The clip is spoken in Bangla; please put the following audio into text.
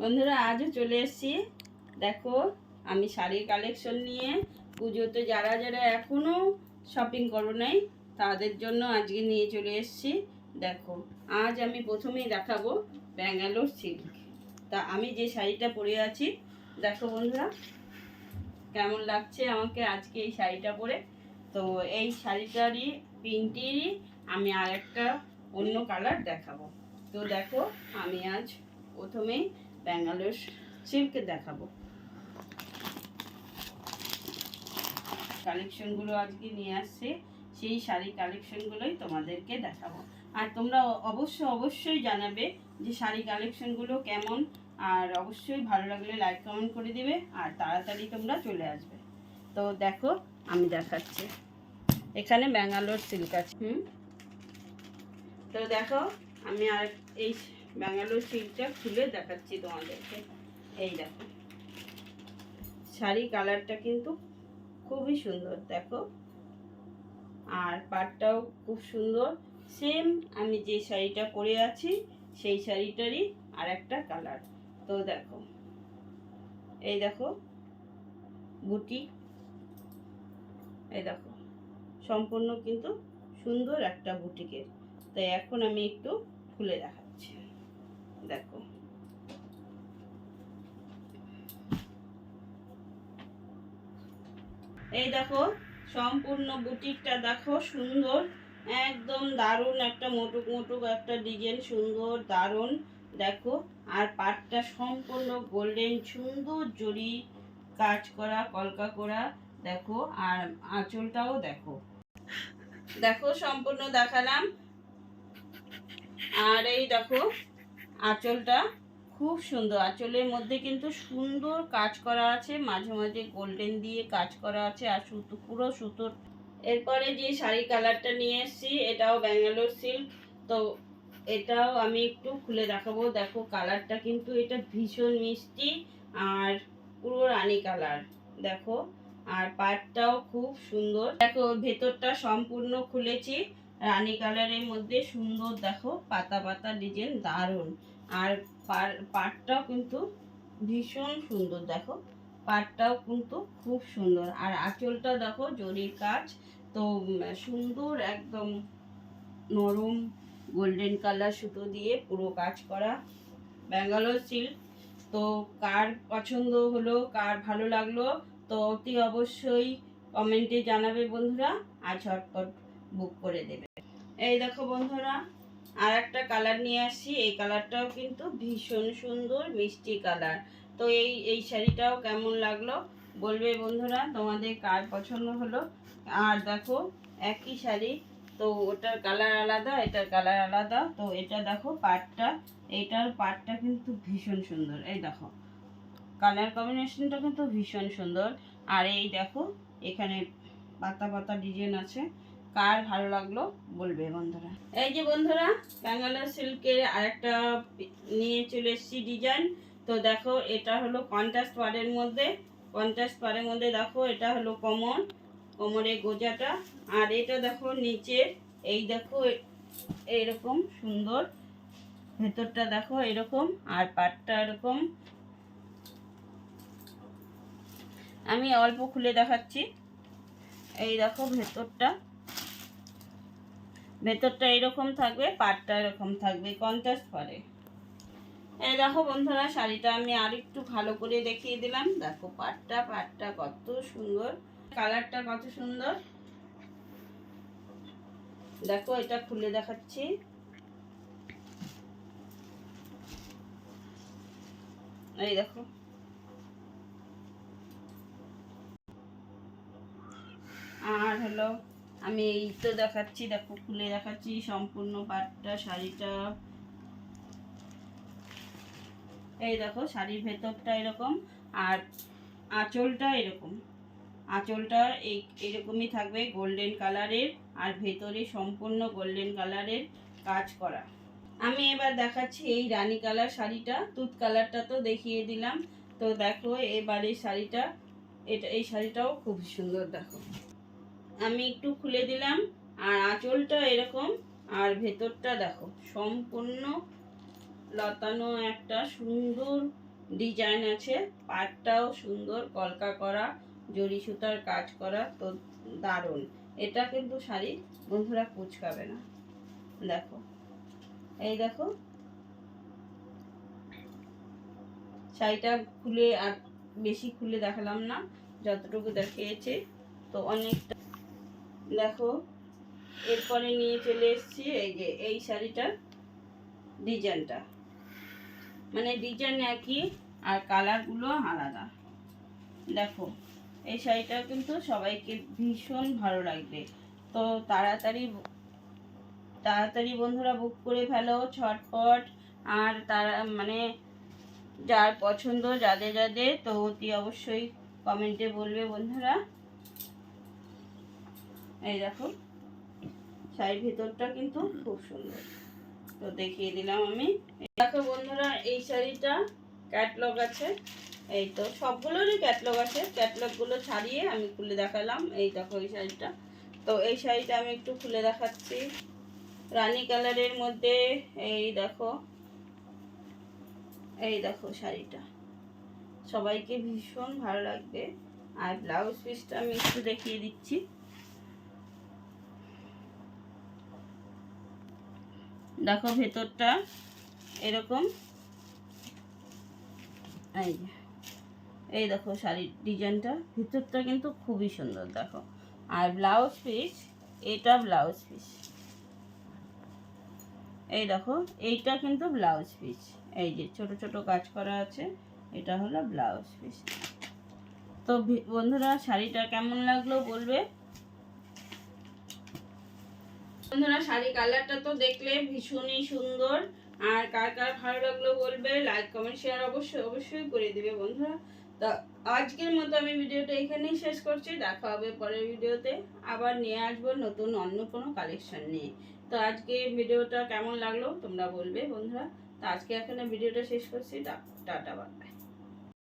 বন্ধুরা, আজও চলে এসেছি। দেখো, আমি শাড়ির কালেকশন নিয়ে পুজোতে যারা যারা এখনও শপিং করো নাই, তাদের জন্য আজকে নিয়ে চলে এসেছি। দেখো, আজ আমি প্রথমেই দেখাবো ব্যাঙ্গালোর সিল্ক তা আমি যে শাড়িটা পরে আছি, দেখো বন্ধুরা, কেমন লাগছে আমাকে আজকে এই শাড়িটা পরে? তো এই শাড়িটারই, প্রিন্টেরই আমি আর একটা অন্য কালার দেখাবো। তো দেখো, আমি আজ প্রথমেই ব্যাঙ্গালোর সিল্কের দেখাবো। কালেকশনগুলো আজকে নিয়ে আসছে, সেই শাড়ি কালেকশনগুলোই তোমাদেরকে দেখাবো। আর তোমরা অবশ্য অবশ্যই জানাবে যে শাড়ি কালেকশনগুলো কেমন, আর অবশ্যই ভালো লাগলে লাইক, কমেন্ট করে দিবে, আর তাড়াতাড়ি তোমরা চলে আসবে। তো দেখো, আমি দেখাচ্ছি। এখানে ব্যাঙ্গালোর সিল্ক আছে। হুম? তো দেখো, আমি আর এই ব্যাঙ্গালোর সিল্কটা খুলে দেখাচ্ছি তোমাদেরকে। এই দেখো। শাড়ি কালারটা কিন্তু খুবই সুন্দর, দেখো। আর পাটটাও খুব সুন্দর। সেম আমি যে শাড়িটা পরে আছি, সেই শাড়িটারই আর একটা কালার তো দেখো। এই দেখো। বুটি। এই দেখো। সম্পূর্ণ কিন্তু সুন্দর একটা বুটিকের। তাই এখন আমি একটু খুলে দেখাচ্ছি। দেখো। এই দেখো, সম্পূর্ণ বুটিকটা দেখো, সুন্দর, একদম দারুণ একটা মোটুক মোটুক একটা ডিজাইন, সুন্দর, দারুণ, দেখো। আর পাটটা সম্পূর্ণ গোল্ডেন, সুন্দর জড়ি, কাজ করা, কলকা করা, দেখো। আর আঁচলটাও দেখো। দেখো, সম্পূর্ণ দেখালাম। আর এই দেখো আঁচলটা খুব সুন্দর। আঁচলের মধ্যে কিন্তু সুন্দর কাজ করা আছে, মাঝে মাঝে গোল্ডেন দিয়ে কাজ করা আছে আর সুতো, পুরো সুতোর এরপরে যে শাড়ি কালারটা নিয়ে এসেছি, এটাও ব্যাঙ্গালোর সিল্ক। তো এটাও আমি একটু খুলে দেখাবো। দেখো কালারটা কিন্তু এটা ভীষণ মিষ্টি আর পুরো রানী কালার, দেখো। আর পাটটাও খুব সুন্দর। দেখো, ভেতরটা সম্পূর্ণ খুলেছি। রানী কালারের মধ্যে সুন্দর দেখো, পাতা পাতা ডিজাইন দারুণ। আর পাটটাও কিন্তু ভীষণ সুন্দর দেখো, পাটটাও কিন্তু খুব সুন্দর। আর আঁচলটা দেখো, জরির কাজ, তো সুন্দর একদম নরম গোল্ডেন কালার সুতো দিয়ে পুরো কাজ করা ব্যাঙ্গালোর সিল্ক। তো, কার পছন্দ হলো, কার ভালো লাগল, তো, অতি অবশ্যই কমেন্টে জানাবে বন্ধুরা, আর ঝটপট বুক করে দেবে। এই দেখো বন্ধুরা আর একটা কালার নিয়ে আসি। এই কালারটাও কিন্তু ভীষণ সুন্দর, মিষ্টি কালার। তো এই এই শাড়িটাও কেমন লাগল বলবে বন্ধুরা? তোমাদের কার পছন্দ হলো? আর দেখো, একই শাড়ি, তো ওটার কালার আলাদা, এটার কালার আলাদা। তো এটা দেখো পাটটা, এটার পাটটা কিন্তু ভীষণ সুন্দর। এই দেখো, কালার কম্বিনেশনটা কিন্তু ভীষণ সুন্দর। আর এই দেখো, এখানে পাতা পাতা ডিজাইন আছে। কার ভালো লাগল বলবে বন্ধুরা। এই যে বন্ধুরা ব্যাঙ্গালোর সিল্কের আরেকটা নিয়ে চলে এসেছি ডিজাইন তো দেখো, এটা হলো কন্ট্রাস্ট পাড়ের মধ্যে। কন্ট্রাস্ট পাড়ের মধ্যে দেখো, এটা হলো কোমরে। গোজাটা। আর এটা দেখো নিচে এই দেখো এ- এইরকম সুন্দর। ভেতরটা দেখো এরকম, আর পাটটা এরকম। আমি অল্প খুলে দেখাচ্ছি। এই দেখো ভেতরটা। ভেতরটা এরকম থাকবে, পাটটা এরকম থাকবে কন্ট্রাস্ট পারে এই দেখো বন্ধুরা, শাড়িটা আমি আর একটু ভালো করে দেখিয়ে দিলাম। দেখো পাটটা পাটটা কত সুন্দর। কালারটা কত সুন্দর। দেখো, এটা খুলে দেখাচ্ছি। এই দেখো। আর হলো আমি এই তো দেখাচ্ছি, দেখো, খুলে দেখাচ্ছি সম্পূর্ণ পাটটা, শাড়িটা। এই দেখো, শাড়ির ভেতরটা এরকম আর আঁচলটা এরকম। আঁচলটা এই, এরকমই থাকবে গোল্ডেন কালারের আর ভেতরে সম্পূর্ণ গোল্ডেন কালারের কাজ করা। আমি এবার দেখাচ্ছি এই রানী কালার শাড়িটা, তুত কালারটা তো দেখিয়ে দিলাম। তো দেখো এবারে শাড়িটা, এটা, এই শাড়িটাও খুব সুন্দর, দেখো। আমি একটু খুলে দিলাম, আর আঁচলটা এরকম, আর ভেতরটা দেখো, সম্পূর্ণ লতানো একটা সুন্দর ডিজাইন আছে, পাটটাও সুন্দর, কলকা করা জরি সুতার কাজ করা, তো দারুণ। এটা কিন্তু শাড়ি বন্ধুরা কুচকাবে না। দেখো, এই দেখো, শাড়িটা খুলে আর বেশি খুলে দেখালাম না, যতটুকু দেখিয়েছে, তো অনেকটা দেখো, এরপরে নিয়ে চলে এসেছি এই যে, এই শাড়িটার ডিজাইনটা। মানে ডিজাইন একই, আর কালারগুলো আলাদা। দেখো, এই শাড়িটা কিন্তু সবাইকে ভীষণ ভালো লাগবে। তো তাড়াতাড়ি তাড়াতাড়ি বন্ধুরা বুক করে ফেলো ছটপট আর তারা মানে যার পছন্দ, যাদের যাদের, তো অতি অবশ্যই কমেন্টে বলবে বন্ধুরা। এই দেখো, শাড়ির ভিতরটা কিন্তু খুব সুন্দর। তো দেখিয়ে দিলাম আমি। দেখো বন্ধুরা, এই শাড়িটা ক্যাটলগ আছে। এই তো, সবগুলোরই ক্যাটলগ আছে। ক্যাটলগগুলো ছাড়িয়ে আমি খুলে দেখালাম। এই দেখো এই শাড়িটা। তো এই শাড়িটা আমি একটু খুলে দেখাচ্ছি। রানী কালারের মধ্যে, এই দেখো এই দেখো শাড়িটা। সবাইকে ভীষণ ভালো লাগবে। আর ব্লাউজ পিসটা আমি একটু দেখিয়ে দিচ্ছি। দেখো ভেতরটা এরকম। এই এই দেখো শাড়ির ডিজাইনটা। ভিতরটা কিন্তু খুবই সুন্দর, দেখো। আর ব্লাউজ পিস এটা ব্লাউজ পিস এই দেখো, এইটা কিন্তু ব্লাউজ পিস এই যে, ছোট ছোট কাজ করা আছে, এটা হলো ব্লাউজ পিস তো বন্ধুরা, শাড়িটা কেমন লাগল বলবে? বন্ধুরা শাড়ি কালারটা তো দেখলে ভীষণই সুন্দর। আর কার কার ভালো লাগল বলবে লাইক কমেন্ট শেয়ার অবশ্যই অবশ্যই করে দিবে বন্ধুরা। তো আজকের মতো আমি ভিডিওটা এখানেই শেষ করছি। দেখা হবে পরের ভিডিওতে। আবার নিয়ে আসব নতুন অন্য কোনো কালেকশন নিয়ে। তো আজকে ভিডিওটা কেমন লাগল তোমরা বলবে বন্ধুরা। তো আজকে এখানে ভিডিওটা শেষ করছি। Tata bye